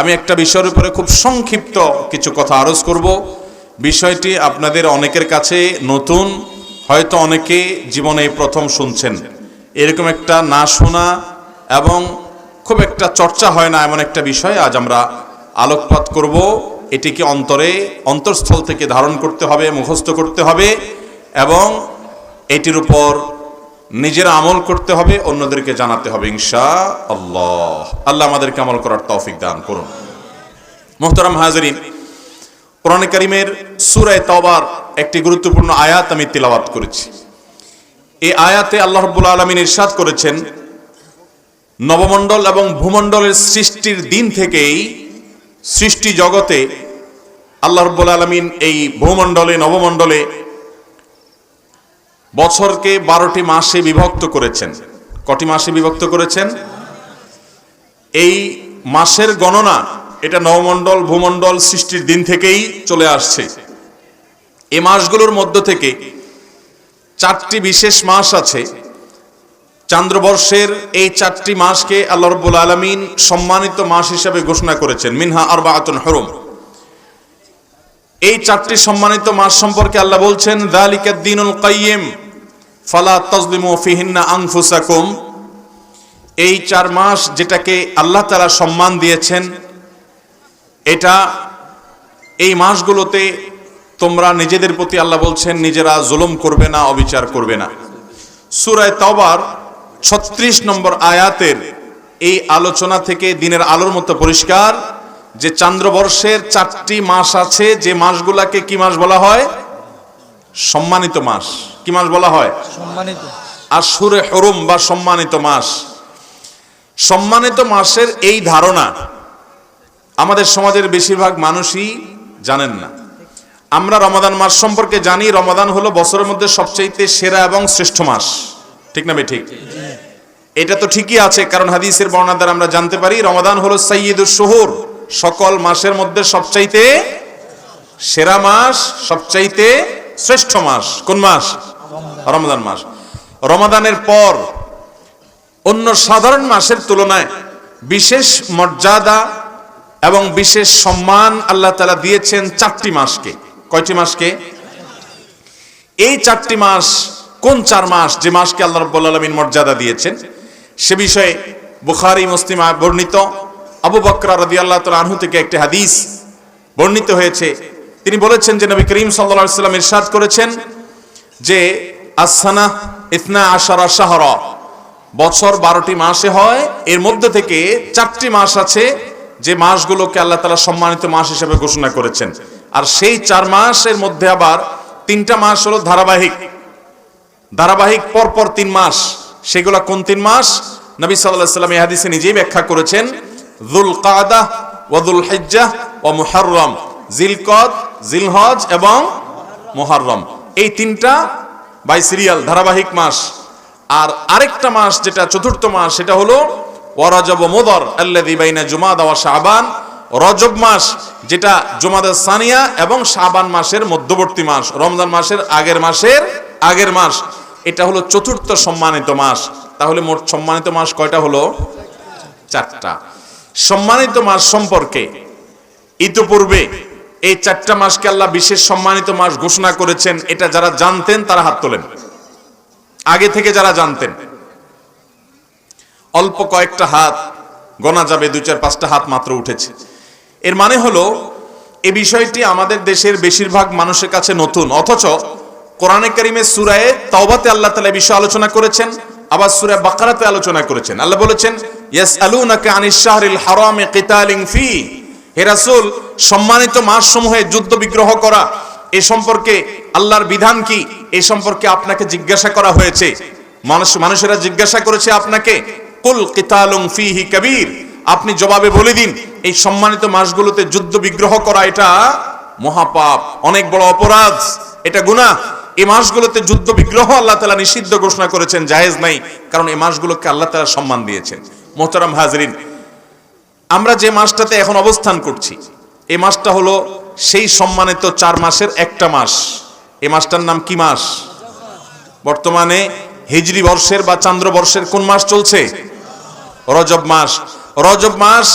আমি একটা বিষয়ের উপরে খুব সংক্ষিপ্ত কিছু কথা আরজ করব। বিষয়টি আপনাদের অনেকের কাছে নতুন, হয়তো অনেকে জীবনে প্রথম শুনছেন। এরকম একটা না শোনা এবং খুব একটা চর্চা হয় না এমন একটা বিষয় আজ আমরা আলোকপাত করব। এটিকে অন্তরে, অন্তঃস্থল থেকে ধারণ করতে হবে, মুখস্থ করতে হবে এবং এটির উপর নিজের আমল করতে হবে, অন্যদেরকে জানাতে হবে ইনশা আল্লাহ আল্লাহ আমাদেরকে আমল করার তৌফিক দান করুন। মোহতারাম হাজরিন, কোরআন করিমের সুরায় তবার একটি গুরুত্বপূর্ণ আয়াত আমি তিলাওয়াত করেছি। এই আয়াতে আল্লাহ রব্বুল আলমিন ইরশাদ করেছেন, নবমণ্ডল এবং ভূমণ্ডলের সৃষ্টির দিন থেকেই সৃষ্টি জগতে আল্লাহ রব্বুল আলমিন এই ভূমণ্ডলে, নবমণ্ডলে বছরকে বারোটি মাসে বিভক্ত করেছেন। কটি মাসে বিভক্ত করেছেন? এই মাসের গণনা এটা নবমণ্ডল ভূমণ্ডল সৃষ্টির দিন থেকেই চলে আসছে। এই মাসগুলোর মধ্য থেকে চারটি বিশেষ মাস আছে। চান্দ্রবর্ষের এই চারটি মাসকে আল্লাহ রব্বুল আলমিন সম্মানিত মাস হিসাবে ঘোষণা করেছেন। মিনহা আরবা আতুন হরম। এই চারটি সম্মানিত মাস সম্পর্কে আল্লাহ বলছেন ফালা আনফুসাকুম। এই চার মাস যেটাকে আল্লাহ তাআলা সম্মান দিয়েছেন, এটা এই মাসগুলোতে তোমরা নিজেদের প্রতি আল্লাহ বলছেন, নিজেরা জুলুম করবে না, অবিচার করবে না। সুরায় তবার ছত্রিশ নম্বর আয়াতের এই আলোচনা থেকে দিনের আলোর মতো পরিষ্কার যে চান্দ্রবর্ষের চারটি মাস আছে যে মাসগুলাকে কি মাস বলা হয়? সম্মানিত মাস। কি মাস বলা হয়? সম্মানিত আশুরে হরুম বা সম্মানিত মাস। সম্মানিত মাসের এই ধারণা আমাদের সমাজের বেশিরভাগ মানুষই জানেন না। আমরা রমাদান মাস সম্পর্কে জানি রমাদান হলো বছরের মধ্যে সবচাইতে সেরা এবং শ্রেষ্ঠ মাস। ঠিক না ঠিক? এটা তো ঠিকই আছে কারণ হাদিসের বর্ণনা দ্বারা আমরা জানতে পারি রমাদান হলো সাইয়দুল শহর সকল মাসের মধ্যে সবচাইতে সেরা মাস, সবচাইতে শ্রেষ্ঠ মাস, কোন মাস? রমাদান মাস। রমাদানের পর অন্য সাধারণ মাসের তুলনায় বিশেষ মর্যাদা এবং বিশেষ সম্মান আল্লাহ তালা দিয়েছেন চারটি মাসকে। কয়টি মাসকে? এই চারটি মাস কোন চার মাস যে মাসকে আল্লাহ রব্বুল আলমিন মর্যাদা দিয়েছেন? সে বিষয়ে বুখারি, মুসলিম বর্ণিত। আবু বকরা রদি আল্লাহ তালা আনহু থেকে একটি হাদিস বর্ণিত হয়েছে। তিনি বলেছেন যে নবী করিম সাল্লা সাল্লাম ইরশাদ করেছেন যে আসানা ইতনা আশারা শাহরা, বছর বারোটি মাসে হয়, এর মধ্যে থেকে চারটি মাস আছে যে মাসগুলোকে আল্লাহ তালা সম্মানিত মাস হিসেবে ঘোষণা করেছেন। আর সেই চার মাসের মধ্যে আবার তিনটা মাস হলো ধারাবাহিক। ধারাবাহিক পরপর তিন মাস, সেগুলো কোন তিন মাস? নবী সাল্লাহ সাল্লাম এই হাদিসে নিজেই ব্যাখ্যা করেছেন দুল কাদা ওয়াদুল হিজ্জাহ ও মুহাররম, জিলকদ, জিলহজ এবং মুহাররম। এই তিনটা বাই সিরিয়াল ধারাবাহিক মাস। আর আরেকটা মাস, যেটা চতুর্থ মাস, সেটা হলো ওয়ারাজব মুদর আল্লাযী বাইনা জুমাদা ওয়া শাবান। রজব মাস, যেটা জুমাদা সানিয়া এবং শাবান মাসের মধ্যবর্তী মাস, রমজান মাসের আগের মাসের আগের মাস। এটা হলো চতুর্থ সম্মানিত মাস। তাহলে মোট সম্মানিত মাস কয়টা হলো? চারটা। সম্মানিত মাস সম্পর্কে। ইতোপূর্বে এই চারটা মাসকে আল্লাহ বিশেষ সম্মানিত মাস ঘোষণা করেছেন, এটা যারা জানতেন তারা হাত তোলেন। আগে থেকে যারা জানতেন, অল্প কয়েকটা হাত, গোনা যাবে দু চার পাঁচটা হাত মাত্র উঠেছে। এর মানে হলো, এ বিষয়টি আমাদের দেশের বেশিরভাগ মানুষের কাছে নতুন। অথচ কোরআনে কারিমের সুরায়ে তাওবাতে আল্লাহ তালা বিষয় আলোচনা করেছেন, আবার সুরা বাকারাতে আলোচনা করেছেন। আল্লাহ বলেছেন যুদ্ধ বিগ্রহ করা, এ সম্পর্কে আল্লাহর বিধান কি? এ সম্পর্কে আপনাকে জিজ্ঞাসা করা হয়েছে। মানুষ মানুষেরা জিজ্ঞাসা করেছে আপনাকে, কুল কবির। আপনি জবাবে বলে দিন, এই সম্মানিত মাসগুলোতে যুদ্ধ বিগ্রহ করা এটা মহাপাপ, অনেক বড় অপরাধ, এটা গুনাহ। এই মাসগুলোতে যুদ্ধ বিগ্রহ আল্লাহ তালা নিষিদ্ধ ঘোষণা করেছেন, জায়েজ নাই, কারণ এই মাসগুলোকে আল্লাহ তালা সম্মান দিয়েছেন। মোহতারাম হাজরিন, আমরা যে মাসটাতে এখন অবস্থান করছি, এই মাসটা হলো সেই সম্মানিত চার মাসের একটা মাস। এ মাসটার নাম কি মাস? বর্তমানে হিজরি বর্ষের বা চান্দ্র বর্ষের কোন মাস চলছে? রজব মাস। রজব মাস,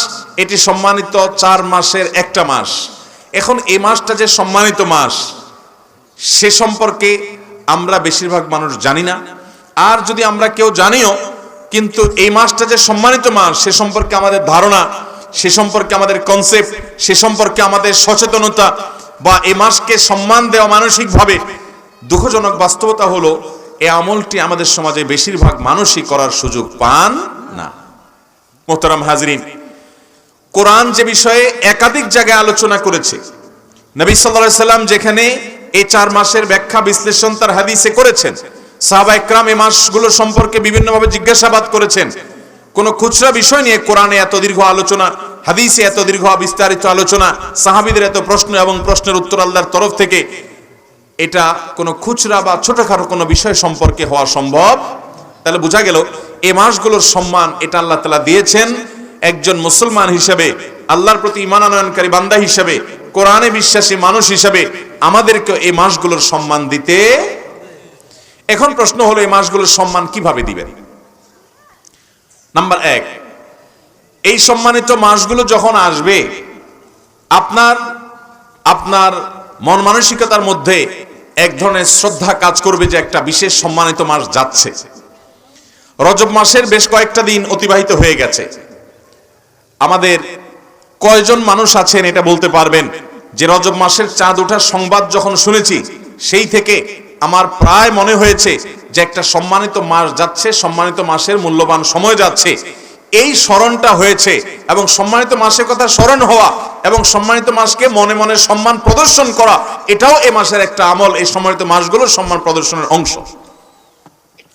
এটি সম্মানিত চার মাসের একটা মাস। এখন এই মাসটা যে সম্মানিত মাস, সে সম্পর্কে আমরা বেশিরভাগ মানুষ জানি না। আর যদি আমরা কেউ জানিও কিন্তু এই মাসটা যে সম্মানিত মাস, সে সম্পর্কে আমাদের ধারণা, সে সম্পর্কে আমাদের কনসেপ্ট সে সম্পর্কে আমাদের সচেতনতা বা এই মাসকে সম্মান দেওয়া মানসিকভাবে দুঃখজনক বাস্তবতা হলো, এই আমলটি আমাদের সমাজে বেশিরভাগ মানুষই করার সুযোগ পান না। মোহতারাম হাজরিন, কোরআন যে বিষয়ে একাধিক জায়গায় আলোচনা করেছে, নবী সাল্লাল্লাহু সাল্লাম যেখানে এই চার মাসের ব্যাখ্যা বিশ্লেষণ তার হাদিসে করেছেন সাহাবা একরাম এই মাসগুলো সম্পর্কে বিভিন্নভাবে জিজ্ঞাসাবাদ করেছেন। কোন খুচরা বিষয় নিয়ে কোরআনে এত দীর্ঘ আলোচনা, হাদিসে এত দীর্ঘ বিস্তারিত আলোচনা, সাহাবিদের এত প্রশ্ন এবং প্রশ্নের উত্তর আল্লাহর তরফ থেকে, এটা কোনো খুচরা বা ছোটখাটো কোনো বিষয় সম্পর্কে হওয়া সম্ভব? তাহলে বোঝা গেল এই মাসগুলোর সম্মান এটা আল্লাহ তালা দিয়েছেন একজন মুসলমান হিসেবে, আল্লাহর প্রতি ইমান আনয়নকারী বান্দা হিসেবে, কোরআনে বিশ্বাসী মানুষ হিসেবে আমাদেরকে এই মাসগুলোর সম্মান দিতে এখন প্রশ্ন হলো, এই মাসগুলোর সম্মান কীভাবে দিবেন? নাম্বার এক, এই সম্মানিত মাসগুলো যখন আসবে, আপনার আপনার মন মানসিকতার মধ্যে এক ধরনের শ্রদ্ধা কাজ করবে যে একটা বিশেষ সম্মানিত মাস যাচ্ছে। রজব মাসের বেশ কয়েকটা দিন অতিবাহিত হয়ে গেছে। আমাদের কয়জন মানুষ আছেন এটা বলতে পারবেন যে রজব মাসের চাঁদ ওঠার সংবাদ যখন শুনেছি, সেই থেকে আমার প্রায় মনে হয়েছে যে একটা সম্মানিত মাস যাচ্ছে, সম্মানিত মাসের মূল্যবান সময় যাচ্ছে। এই স্মরণটা হয়েছে এবং সম্মানিত মাসের কথা স্মরণ হওয়া এবং সম্মানিত মাসকে মনে মনে সম্মান প্রদর্শন করা, এটাও এ মাসের একটা আমল, এই সম্মানিত মাসগুলো সম্মান প্রদর্শনের অংশ।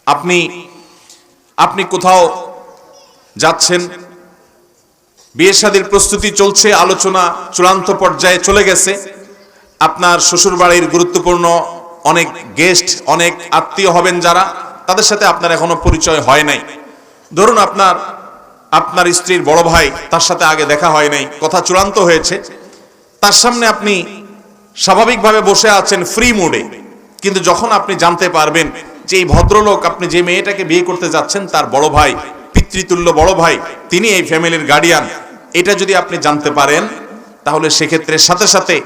আপনি আপনি কোথাও যাচ্ছেন, বিয়ে শাদীর প্রস্তুতি চলছে, আলোচনা চূড়ান্ত পর্যায়ে চলে গেছে, আপনার শ্বশুরবাড়ির গুরুত্বপূর্ণ অনেক গেস্ট, অনেক আত্মীয় হবেন যারা, তাদের সাথে আপনার এখনও পরিচয় হয় নাই। ধরুন আপনার আপনার স্ত্রীর বড় ভাই তার সাথে আগে দেখা হয় নাই, কথা চূড়ান্ত হয়েছে। তার সামনে আপনি স্বাভাবিকভাবে বসে আছেন ফ্রি মুডে কিন্তু যখন আপনি জানতে পারবেন যে এই ভদ্রলোক, আপনি যে মেয়েটাকে বিয়ে করতে যাচ্ছেন, তার বড় ভাই, পিতৃতুল্য বড় ভাই, তিনি এই ফ্যামিলির গার্ডিয়ান এটা যদি আপনি জানতে পারেন, তাহলে সেক্ষেত্রে সাথে সাথে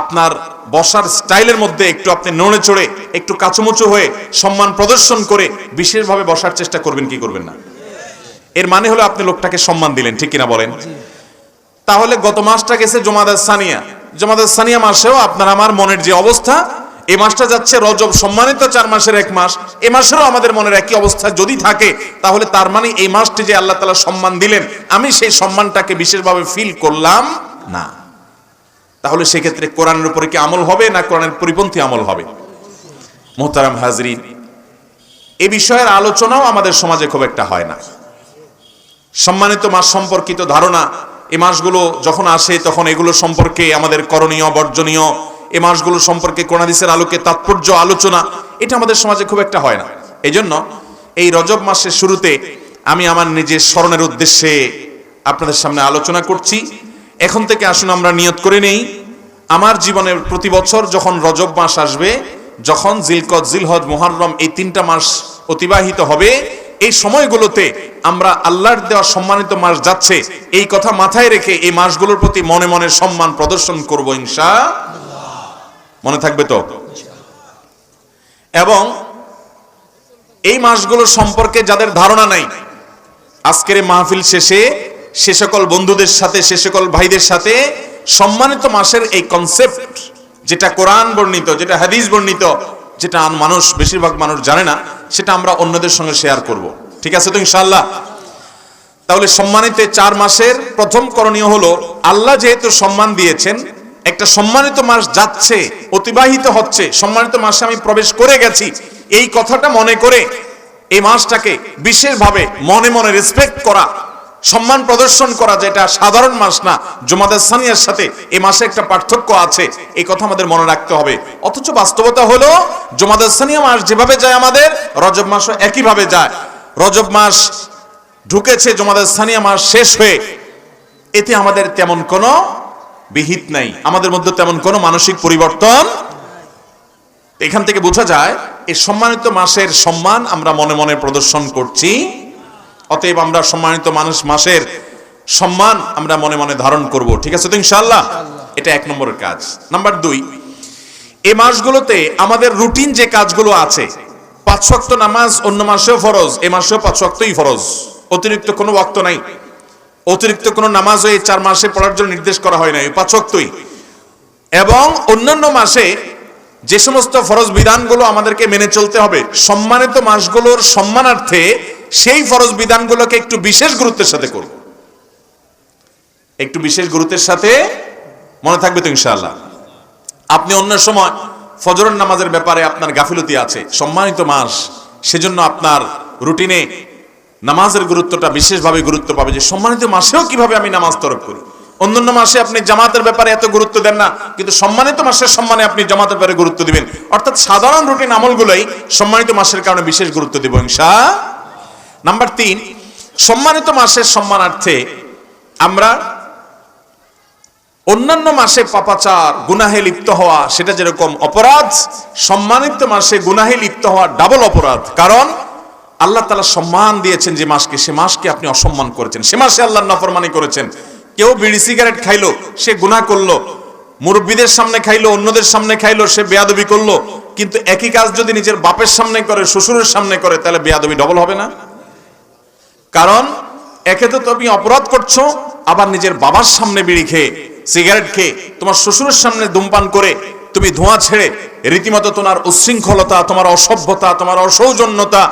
আপনার বসার স্টাইলের মধ্যে একটু আপনি নড়ে চড়ে, একটু কাচুমুচু হয়ে সম্মান প্রদর্শন করে বিশেষভাবে বসার চেষ্টা করবেন, কি করবেন না? এর মানে হলো আপনি লোকটাকে সম্মান দিলেন, ঠিক কিনা বলেন? তাহলে গত মাসটা গেছে জমাদার সানিয়া জমাদার সানিয়া মাসেও আপনার আমার মনের যে অবস্থা, এ মাসটা যাচ্ছে রজব সম্মানিত চার মাসের এক মাস। এ মাসেরও আমাদের মনের একই অবস্থা যদি থাকে, তাহলে তার মানে এই মাসটি যে আল্লাহ তালা সম্মান দিলেন, আমি সেই সম্মানটাকে বিশেষভাবে ফিল করলাম না। তাহলে সেক্ষেত্রে কোরআনের উপরে কি আমল হবে না কোরআনের পরিপন্থী আমল হবে? মোহতারাম হাজরিন, এ বিষয়ের আলোচনাও আমাদের সমাজে খুব একটা হয় না। সম্মানিত মাস সম্পর্কিত ধারণা, এ মাসগুলো যখন আসে তখন এগুলো সম্পর্কে আমাদের করণীয়, বর্জনীয়, এ মাসগুলো সম্পর্কে কোরআনিসের আলোকে তাৎপর্য, আলোচনা, এটা আমাদের সমাজে খুব একটা হয় না। এই জন্য এই রজব মাসের শুরুতে আমি আমার নিজের স্মরণের উদ্দেশ্যে আপনাদের সামনে আলোচনা করছি। এখন থেকে আসুন আমরা নিয়ত করে নেই। আমার জীবনের প্রতি বছর যখন রজব মাস আসবে, যখন জিলকত জিলহদ মোহরম এই তিনটা মাস অতিবাহিত হবে, এই সময়গুলোতে আমরা আল্লাহর দেওয়া সম্মানিত মাস যাচ্ছে। এই কথা মাথায় রেখে এই মাসগুলোর প্রতি মনে মনে সম্মান প্রদর্শন করব ইনশা মনে থাকবে তো? এবং এই মাসগুলোর সম্পর্কে যাদের ধারণা নাই, আজকের মাহফিল শেষে সে সকল বন্ধুদের সাথে, সে সকল ভাইদের সাথে সম্মানিত মাসের এই কনসেপ্ট যেটা কোরআন বর্ণিত, যেটা হাদিস বর্ণিত, যেটা মানুষ, বেশিরভাগ মানুষ জানে না, সেটা আমরা অন্যদের সঙ্গে শেয়ার করব। ঠিক আছে তো ইনশাল্লাহ তাহলে সম্মানিত চার মাসের প্রথম করণীয় হলো, আল্লাহ যেহেতু সম্মান দিয়েছেন, একটা সম্মানিত মাস যাচ্ছে, অতিবাহিত হচ্ছে, সম্মানিত মাসে আমি প্রবেশ করে গেছি, এই কথাটা মনে করে এই মাসটাকে বিশেষভাবে মনে মনে রেসপেক্ট করা সম্মান প্রদর্শন করা যেটা সাধারণ মাস না। জমাদার সানিয়ার সাথে এই মাসে একটা পার্থক্য আছে। এই কথা আমাদের মনে রাখতে হবে। অথচ বাস্তবতা হলো জমাদার সানিয়া মাস যেভাবে যায় আমাদের, রজব মাসও একইভাবে যায়। রজব মাস ঢুকেছে জমাদার সানিয়া মাস শেষ হয়ে। এতে আমাদের তেমন কোনো বিহিত নাই। আমাদের মধ্যে তেমন কোনো মানসিক পরিবর্তন এখান থেকে বোঝা যায় এই সম্মানিত মাসের সম্মান আমরা মনে মনে প্রদর্শন করছি। অতএব আমরা সম্মানিত মানুষ মাসের সম্মান আমরা মনে মনে ধারণ করব। ঠিক আছে তো ইনশাআল্লাহ? এটা এক নম্বরের কাজ। নাম্বার দুই এই মাসগুলোতে আমাদের রুটিন যে কাজগুলো আছে পাঁচ ওয়াক্ত নামাজ অন্য মাসেও ফরজ এ মাসেও পাঁচ ওয়াক্তই ফরজ। অতিরিক্ত কোনো ওয়াক্ত নাই। অতিরিক্ত কোনো নামাজ এই চার মাসে পড়ার জন্য নির্দেশ করা হয় না এই পাঁচ ওয়াক্তই। এবং অন্যান্য মাসে যে সমস্ত ফরজ বিধানগুলো আমাদেরকে মেনে চলতে হবে সম্মানিত মাসগুলোর সম্মানার্থে সেই ফরজ বিধানগুলোকে একটু বিশেষ গুরুত্বের সাথে করব। একটু বিশেষ গুরুত্বের সাথে মনে থাকবে তো ইনশাআল্লাহ। আপনি অন্য সময় ফজরের নামাজের ব্যাপারে আপনার গাফিলতি আছে, সম্মানিত মাস সেজন্য আপনার রুটিনে নামাজের গুরুত্বটা বিশেষভাবে গুরুত্ব পাবে যে সম্মানিত মাসেও কীভাবে আমি নামাজ তরক করি। অন্যান্য মাসে আপনি জামাতের ব্যাপারে এত গুরুত্ব দেন না, কিন্তু সম্মানিত মাসের সম্মানে আপনি জামাতের ব্যাপারে গুরুত্ব দিবেন। অর্থাৎ সাধারণ রুটিন আমলগুলোই সম্মানিত মাসের কারণে বিশেষ গুরুত্ব দিব ইনশা নাম্বার তিন সম্মানিত মাসের সম্মানার্থে আমরা অন্যান্য মাসে পাপাচার, গুনাহে লিপ্ত হওয়া, সেটা যেরকম অপরাধ, সম্মানিত মাসে গুনাহে লিপ্ত হওয়া ডাবল অপরাধ। কারণ আল্লাহ তালা সম্মান দিয়েছেন যে মাসকে, সে মাসকে আপনি অসম্মান করেছেন। সে মাসে আল্লাহ নফরমানি করেছেন। কেউ বিড়ি সিগারেট খাইলো, সে গুনাহ করল। মুরব্বীদের সামনে খাইলো, অন্যদের সামনে খাইলো, সে বেয়াদবি করল। কিন্তু একই কাজ যদি নিজের বাপের সামনে করে, শ্বশুরের সামনে করে, তাহলে বেয়াদবি ডবল হবে না? কারণ একে তো তুমি অপরাধ করছ, আবার নিজের বাবার সামনে বিড়ি খেয়ে, সিগারেট খেয়ে, তোমার শ্বশুরের সামনে ধূমপান করে তুমি ধোঁয়া ছেড়ে, রীতিমতো তোমার উচ্ছৃঙ্খলতা, তোমার অসভ্যতা, তোমার অসৌজন্যতা,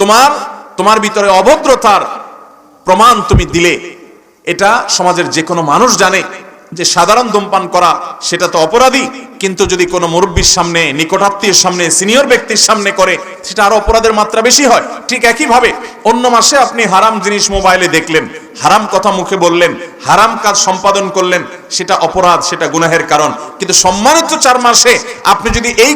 তোমার তোমার ভিতরে অভদ্রতার প্রমাণ তুমি দিলে। এটা সমাজের যে কোনো মানুষ জানে যে সাধারণ ধূমপান করা সেটা তো অপরাধী। কিন্তু যদি কোনো মুরব্বীর সামনে, নিকটাত্মীয় সামনে, সিনিয়র ব্যক্তির সামনে করে, সেটা আরও অপরাধের মাত্রা বেশি হয়। ঠিক একইভাবে অন্য মাসে আপনি হারাম জিনিস মোবাইলে দেখলেন, হারাম কথা মুখে বললেন, হারাম কাজ সম্পাদন করলেন, সেটা অপরাধ, সেটা গুনাহের কারণ। কিন্তু সম্মানিত চার মাসে আপনি যদি এই